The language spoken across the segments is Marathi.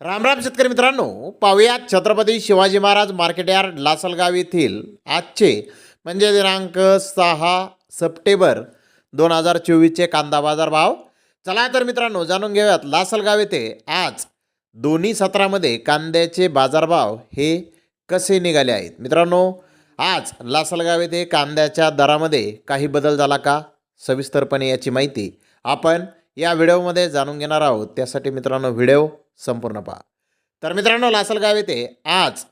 रामराम शेतकरी मित्रांनो पाहुयात छत्रपती शिवाजी महाराज मार्केट यार्ड लासलगाव येथील आजचे म्हणजे दिनांक सहा सप्टेंबर दोन हजार चोवीसचे कांदा बाजार भाव. चला तर मित्रांनो जाणून घेऊयात लासलगाव येथे आज दोन्ही सत्रामध्ये कांद्याचे बाजारभाव हे कसे निघाले आहेत. मित्रांनो आज लासलगाव येथे कांद्याच्या दरामध्ये काही बदल झाला का? सविस्तरपणे याची माहिती आपण या व्हिडिओमध्ये जाणून घेणार आहोत. त्यासाठी मित्रांनो व्हिडिओ संपूर्ण पहा. तर मित्रांनो लासलगाव येथे आज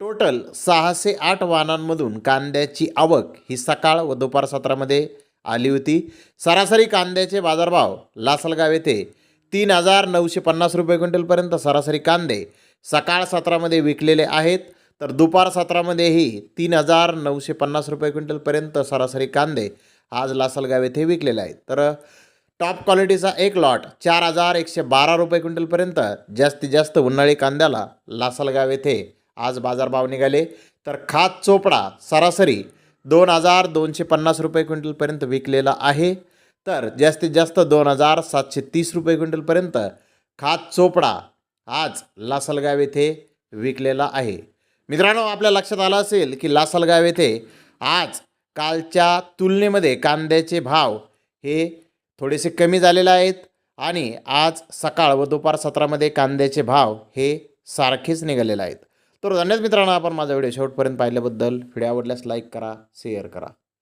टोटल सहाशे आठ वाहनांमधून कांद्याची आवक ही सकाळ व दुपार सत्रामध्ये आली होती. सरासरी कांद्याचे बाजारभाव लासलगाव येथे तीन हजार नऊशे पन्नास रुपये क्विंटलपर्यंत सरासरी कांदे सकाळ सत्रामध्ये विकलेले आहेत. तर दुपार सत्रामध्येही तीन हजार नऊशे पन्नास रुपये क्विंटलपर्यंत सरासरी कांदे आज लासलगाव येथे विकलेले आहेत. तर टॉप क्वालिटीचा एक लॉट चार हजार एकशे बारा रुपये क्विंटलपर्यंत जास्तीत जास्त उन्हाळी कांद्याला लासलगाव येथे आज बाजारभाव निघाले. तर खात चोपडा सरासरी दोन हजार दोनशे पन्नास रुपये क्विंटलपर्यंत विकलेला आहे. तर जास्तीत जास्त दोन हजार सातशे तीस रुपये क्विंटलपर्यंत खात चोपडा आज लासलगाव येथे विकलेला आहे. मित्रांनो आपल्या लक्षात आलं असेल की लासलगाव येथे आज कालच्या तुलनेमध्ये कांद्याचे भाव हे थोडेसे कमी झालेले आहेत आणि आज सकाळ व दुपार सत्रामध्ये कांद्याचे भाव हे सारखेच निघालेले आहेत. तर धन्यवाद मित्रांनो आपण माझा व्हिडिओ शेवटपर्यंत पाहिल्याबद्दल. व्हिडिओ आवडल्यास लाईक करा शेअर करा.